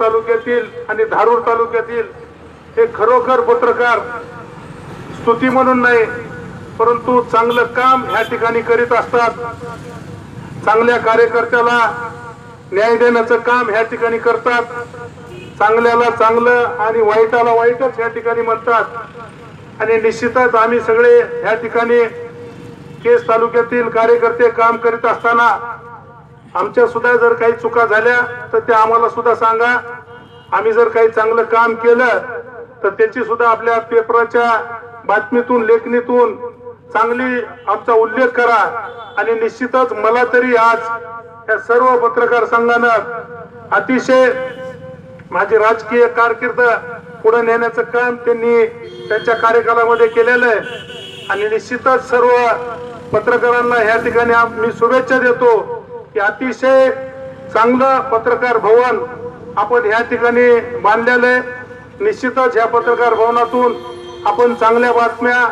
तालुक्यातील आणि धारूर तालुक्यातील हे खरोखर पत्रकार स्तुती म्हणून नाही परंतु चांगलं काम ह्या ठिकाणी करीत असतात. चांगल्या कार्यकर्त्याला न्याय देण्याचं काम ह्या ठिकाणी करतात. चांगल्याला चांगलं आणि वाईटाला वाईटच ह्या ठिकाणी म्हणतात. आणि निश्चितच आम्ही सगळे ह्या ठिकाणी केस तालुक्यातील कार्यकर्ते काम करीत असताना आमच्या सुद्धा जर काही चुका झाल्या तर त्या आम्हाला सुद्धा सांगा. आम्ही जर काही चांगलं काम केलं तर त्याची सुद्धा आपल्या पेपराच्या बातमीतून लेखणीतून चांगली आमचा उल्लेख करा. आणि निश्चितच मला तरी आज या सर्व पत्रकार संघानं अतिशय माझी राजकीय कारकीर्द पुढे नेण्याचं काम त्यांनी त्यांच्या कार्यकालामध्ये केलेलं आहे. आणि निश्चितच सर्व पत्रकारांना ह्या ठिकाणी मी शुभेच्छा देतो. की अतिशय चांगलं पत्रकार भवन आपण ह्या ठिकाणी बांधलेलं आहे. निश्चितच ह्या पत्रकार भवनातून आपण चांगल्या बातम्या